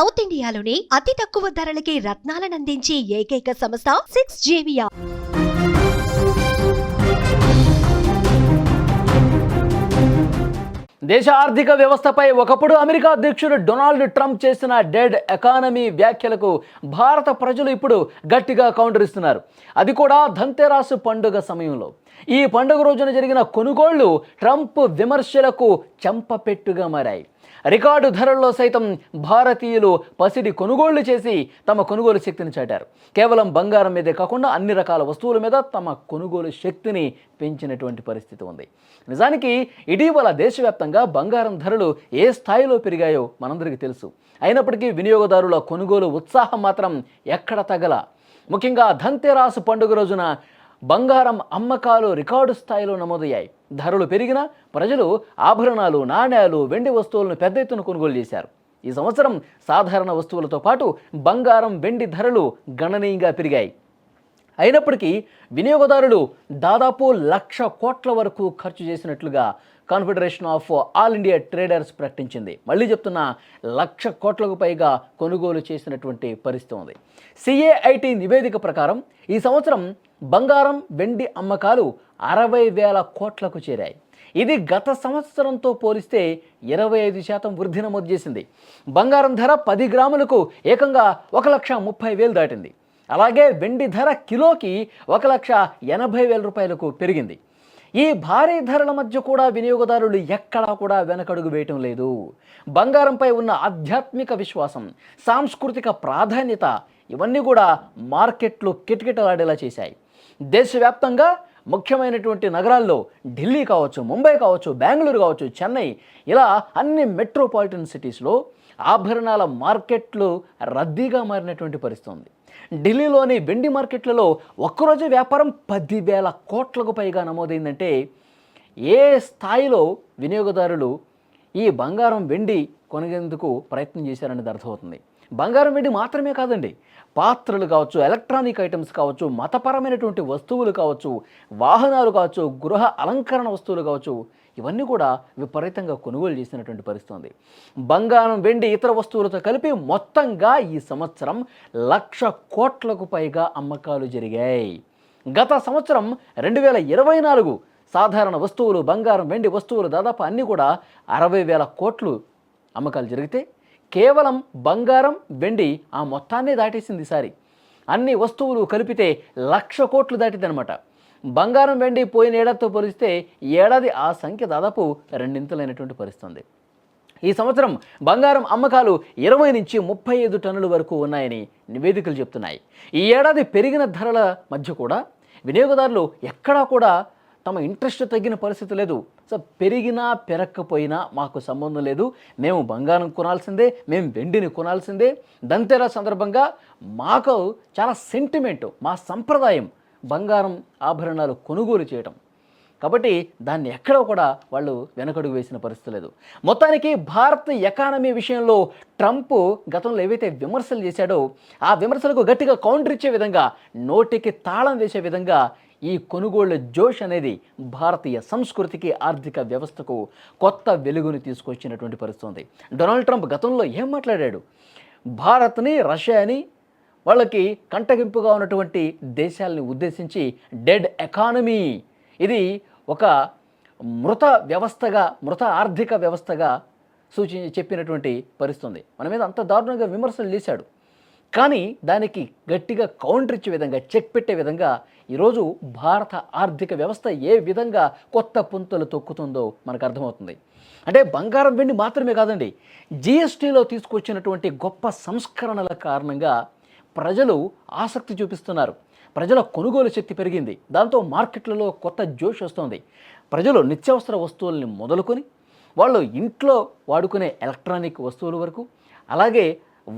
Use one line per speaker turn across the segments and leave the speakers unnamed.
South ఇండియాలోని అతి తక్కువ ధరలకి రత్నాలనందించే ఏకైక సంస్థ సిక్స్ జేవియా
దేశ ఆర్థిక వ్యవస్థపై ఒకప్పుడు అమెరికా అధ్యక్షుడు డొనాల్డ్ ట్రంప్ చేసిన డెడ్ ఎకానమీ వ్యాఖ్యలకు భారత ప్రజలు ఇప్పుడు గట్టిగా కౌంటర్ ఇస్తున్నారు అది కూడా ధంతెరాసు పండుగ సమయంలో. ఈ పండుగ రోజున జరిగిన కొనుగోళ్ళు ట్రంప్ విమర్శలకు చెంపపెట్టుగా మారాయి. రికార్డు ధరల్లో సైతం భారతీయులు పసిడి కొనుగోళ్ళు చేసి తమ కొనుగోలు శక్తిని చాటారు. కేవలం బంగారం మీదే కాకుండా అన్ని రకాల వస్తువుల మీద తమ కొనుగోలు శక్తిని పెంచినటువంటి పరిస్థితి ఉంది. నిజానికి ఇటీవల దేశవ్యాప్తంగా బంగారం ధరలు ఏ స్థాయిలో పెరిగాయో మనందరికీ తెలుసు. అయినప్పటికీ వినియోగదారుల కొనుగోలు ఉత్సాహం మాత్రం ఎక్కడ తగల. ముఖ్యంగా ధంతెరాసు పండుగ రోజున బంగారం అమ్మకాలు రికార్డు స్థాయిలో నమోదయ్యాయి. ధరలు పెరిగినా ప్రజలు ఆభరణాలు నాణ్యాలు వెండి వస్తువులను పెద్ద ఎత్తున కొనుగోలు చేశారు. ఈ సంవత్సరం సాధారణ వస్తువులతో పాటు బంగారం వెండి ధరలు గణనీయంగా పెరిగాయి. అయినప్పటికీ వినియోగదారులు దాదాపు లక్ష కోట్ల వరకు ఖర్చు చేసినట్లుగా Confederation of All India Traders ప్రకటించింది. మళ్ళీ చెప్తున్న లక్ష కోట్లకు పైగా కొనుగోలు చేసినటువంటి పరిస్థితి ఉంది. సిఏఐటి నివేదిక ప్రకారం ఈ సంవత్సరం బంగారం వెండి అమ్మకాలు అరవై వేల కోట్లకు చేరాయి. ఇది గత సంవత్సరంతో పోలిస్తే ఇరవై ఐదు శాతం వృద్ధి నమోదు చేసింది. బంగారం ధర పది గ్రాములకు ఏకంగా ఒక లక్ష ముప్పై వేలు దాటింది. అలాగే వెండి ధర కిలోకి ఒక లక్ష ఎనభై వేల రూపాయలకు పెరిగింది. ఈ భారీ ధరల మధ్య కూడా వినియోగదారులు ఎక్కడా కూడా వెనకడుగు వేయటం లేదు. బంగారంపై ఉన్న ఆధ్యాత్మిక విశ్వాసం సాంస్కృతిక ప్రాధాన్యత ఇవన్నీ కూడా మార్కెట్లు కిటకిటలాడేలా చేశాయి. దేశవ్యాప్తంగా ముఖ్యమైనటువంటి నగరాల్లో ఢిల్లీ కావచ్చు ముంబై కావచ్చు బెంగళూరు కావచ్చు చెన్నై ఇలా అన్ని మెట్రోపాలిటన్ సిటీస్లో ఆభరణాల మార్కెట్లు రద్దీగా మారినటువంటి పరిస్థితి ఉంది. ఢిల్లీలోని వెండి మార్కెట్లలో ఒక్కరోజు వ్యాపారం పదివేల కోట్లకు పైగా నమోదైందంటే ఏ స్థాయిలో వినియోగదారులు ఈ బంగారం వెండి కొనగేందుకు ప్రయత్నం చేశారనేది అర్థమవుతుంది. బంగారం వెండి మాత్రమే కాదండి పాత్రలు కావచ్చు ఎలక్ట్రానిక్ ఐటమ్స్ కావచ్చు మతపరమైనటువంటి వస్తువులు కావచ్చు వాహనాలు కావచ్చు గృహ అలంకరణ వస్తువులు కావచ్చు ఇవన్నీ కూడా విపరీతంగా కొనుగోలు చేసినటువంటి పరిస్థితి ఉంది బంగారం వెండి ఇతర వస్తువులతో కలిపి మొత్తంగా ఈ సంవత్సరం లక్ష కోట్లకు పైగా అమ్మకాలు జరిగాయి. గత సంవత్సరం రెండు వేల ఇరవై నాలుగు సాధారణ వస్తువులు బంగారం వెండి వస్తువులు దాదాపు అన్నీ కూడా అరవై వేల కోట్లు అమ్మకాలు జరిగితే కేవలం బంగారం వెండి ఆ మొత్తాన్ని దాటేసింది ఈసారి అన్ని వస్తువులు కలిపితే లక్ష కోట్లు దాటిందనమాట బంగారం వెండి పోయిన ఏడాదితో పోలిస్తే ఏడాది ఆ సంఖ్య దాదాపు రెండింతలైనటువంటి పరిస్థితుంది. ఈ సంవత్సరం బంగారం అమ్మకాలు ఇరవై నుంచి ముప్పై ఐదు టన్నుల వరకు ఉన్నాయని నివేదికలు చెప్తున్నాయి. ఈ ఏడాది పెరిగిన ధరల మధ్య కూడా వినియోగదారులు ఎక్కడా కూడా తమ ఇంట్రెస్ట్ తగ్గిన పరిస్థితి లేదు. సో పెరిగినా పెరక్కపోయినా మాకు సంబంధం లేదు. మేము బంగారం కొనాల్సిందే మేము వెండిని కొనాల్సిందే. దంతెరా సందర్భంగా మాకు చాలా సెంటిమెంట్ మా సంప్రదాయం బంగారం ఆభరణాలు కొనుగోలు చేయటం. కాబట్టి దాన్ని ఎక్కడ కూడా వాళ్ళు వెనకడుగు వేసిన పరిస్థితి లేదు. మొత్తానికి భారత్ ఎకానమీ విషయంలో ట్రంప్ గతంలో ఏవైతే విమర్శలు చేశాడో ఆ విమర్శలకు గట్టిగా కౌంటర్ ఇచ్చే విధంగా నోటికి తాళం వేసే విధంగా ఈ కొనుగోళ్ళ జోష్ అనేది భారతీయ సంస్కృతికి ఆర్థిక వ్యవస్థకు కొత్త వెలుగుని తీసుకొచ్చినటువంటి పరిస్థితి ఉంది డొనాల్డ్ ట్రంప్ గతంలో ఏం మాట్లాడాడు? భారత్ని రష్యాని వాళ్ళకి కంటగింపుగా ఉన్నటువంటి దేశాలని ఉద్దేశించి డెడ్ ఎకానమీ. ఇది ఒక మృత వ్యవస్థగా మృత ఆర్థిక వ్యవస్థగా సూచి చెప్పినటువంటి పరిస్థితుంది. మన మీద అంత దారుణంగా విమర్శలు చేశాడు. కానీ దానికి గట్టిగా కౌంటర్ ఇచ్చే విధంగా చెక్ పెట్టే విధంగా ఈరోజు భారత ఆర్థిక వ్యవస్థ ఏ విధంగా కొత్త పుంతలు తొక్కుతుందో మనకు అర్థమవుతుంది. అంటే బంగారం వెండి మాత్రమే కాదండి జిఎస్టీలో తీసుకొచ్చినటువంటి గొప్ప సంస్కరణల కారణంగా ప్రజలు ఆసక్తి చూపిస్తున్నారు. ప్రజల కొనుగోలు శక్తి పెరిగింది. దాంతో మార్కెట్లలో కొత్త జోష్ వస్తుంది. ప్రజలు నిత్యావసర వస్తువుల్ని మొదలుకొని వాళ్ళు ఇంట్లో వాడుకునే ఎలక్ట్రానిక్ వస్తువుల వరకు అలాగే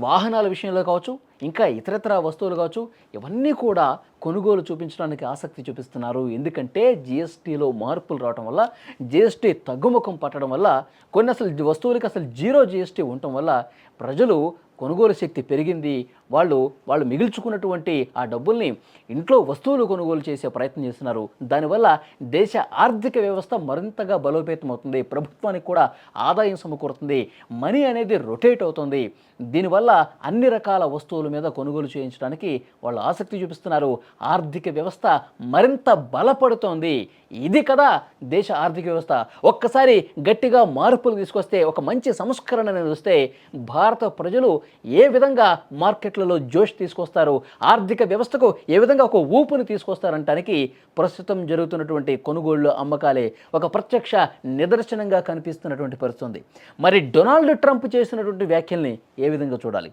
వాహనాల విషయంలో కావచ్చు ఇంకా ఇతరత్ర వస్తువులు కావచ్చు ఇవన్నీ కూడా కొనుగోలు చూపించడానికి ఆసక్తి చూపిస్తున్నారు. ఎందుకంటే జిఎస్టీలో మార్పులు రావడం వల్ల జిఎస్టీ తగ్గుముఖం పట్టడం వల్ల కొన్ని అసలు వస్తువులకి అసలు జీరో జిఎస్టీ ఉండటం వల్ల ప్రజలు కొనుగోలు శక్తి పెరిగింది. వాళ్ళు వాళ్ళు మిగిల్చుకున్నటువంటి ఆ డబ్బుల్ని ఇంట్లో వస్తువులు కొనుగోలు చేసే ప్రయత్నం చేస్తున్నారు. దానివల్ల దేశ ఆర్థిక వ్యవస్థ మరింతగా బలోపేతం అవుతుంది ప్రభుత్వానికి కూడా ఆదాయం సమకూరుతుంది. మనీ అనేది రొటేట్ అవుతుంది. దీనివల్ల అన్ని రకాల వస్తువుల మీద కొనుగోలు చేయించడానికి వాళ్ళు ఆసక్తి చూపిస్తున్నారు. ఆర్థిక వ్యవస్థ మరింత బలపడుతోంది. ఇది కదా దేశ ఆర్థిక వ్యవస్థ. ఒక్కసారి గట్టిగా మార్పులు తీసుకొస్తే ఒక మంచి సంస్కరణ అనేది వస్తే భారత ప్రజలు ఏ విధంగా మార్కెట్లలో జోష్ తీసుకొస్తారు? ఆర్థిక వ్యవస్థకు ఏ విధంగా ఒక ఊపుని తీసుకొస్తారంటానికి ప్రస్తుతం జరుగుతున్నటువంటి కొనుగోళ్ళు అమ్మకాలే ఒక ప్రత్యక్ష నిదర్శనంగా కనిపిస్తున్నటువంటి పరిస్థితి మరి డొనాల్డ్ ట్రంప్ చేసినటువంటి వ్యాఖ్యల్ని ఏ విధంగా చూడాలి?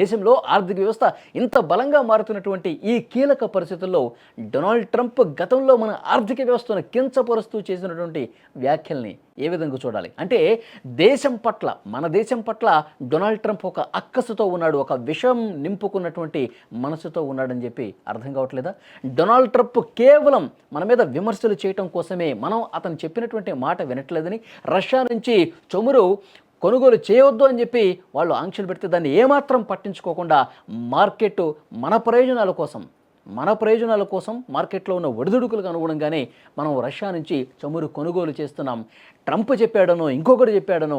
దేశంలో ఆర్థిక వ్యవస్థ ఇంత బలంగా మారుతున్నటువంటి ఈ కీలక పరిస్థితుల్లో డొనాల్డ్ ట్రంప్ గతంలో మన ఆర్థిక వ్యవస్థను కించపరుస్తూ చేసినటువంటి వ్యాఖ్యల్ని ఏ విధంగా చూడాలి? అంటే దేశం పట్ల మన దేశం పట్ల డొనాల్డ్ ట్రంప్ ఒక అక్కసుతో ఉన్నాడు ఒక విషం నింపుకున్నటువంటి మనసుతో ఉన్నాడని చెప్పి అర్థం కావట్లేదా? డొనాల్డ్ ట్రంప్ కేవలం మన మీద విమర్శలు చేయటం కోసమే మనం అతను చెప్పినటువంటి మాట వినట్లేదని రష్యా నుంచి చమురు కొనుగోలు చేయవద్దు అని చెప్పి వాళ్ళు ఆంక్షలు పెడితే దాన్ని ఏమాత్రం పట్టించుకోకుండా మార్కెట్ మన ప్రయోజనాల కోసం మన ప్రయోజనాల కోసం మార్కెట్లో ఉన్న ఒడిదుడుకులకు అనుగుణంగానే మనం రష్యా నుంచి చమురు కొనుగోలు చేస్తున్నాం. ట్రంప్ చెప్పాడనో ఇంకొకటి చెప్పాడనో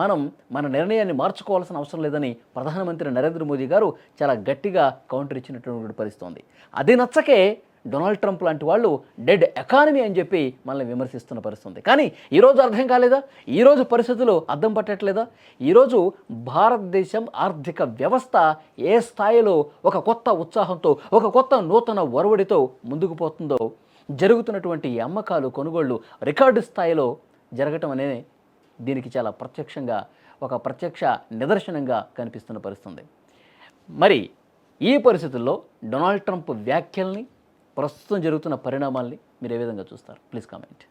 మనం మన నిర్ణయాన్ని మార్చుకోవాల్సిన అవసరం లేదని ప్రధానమంత్రి నరేంద్ర మోదీ గారు చాలా గట్టిగా కౌంటర్ ఇచ్చినటువంటి పరిస్థితుంది అది నచ్చకే డొనాల్డ్ ట్రంప్ లాంటి వాళ్ళు డెడ్ ఎకానమీ అని చెప్పి మనల్ని విమర్శిస్తున్న పరిస్థితుంది. కానీ ఈరోజు అర్థం కాలేదా? ఈరోజు పరిస్థితులు అర్థం పట్టట్లేదా? ఈరోజు భారతదేశం ఆర్థిక వ్యవస్థ ఏ స్థాయిలో ఒక కొత్త ఉత్సాహంతో ఒక కొత్త నూతన ఒరవడితో ముందుకు పోతుందో జరుగుతున్నటువంటి అమ్మకాలు కొనుగోళ్ళు రికార్డు స్థాయిలో జరగటం అనేది దీనికి చాలా ప్రత్యక్షంగా ఒక ప్రత్యక్ష నిదర్శనంగా కనిపిస్తున్న పరిస్థితుంది. మరి ఈ పరిస్థితుల్లో డొనాల్డ్ ట్రంప్ వ్యాఖ్యల్ని ప్రస్తుతం జరుగుతున్న పరిణామాల్ని మీరు ఏ విధంగా చూస్తారు? Please comment.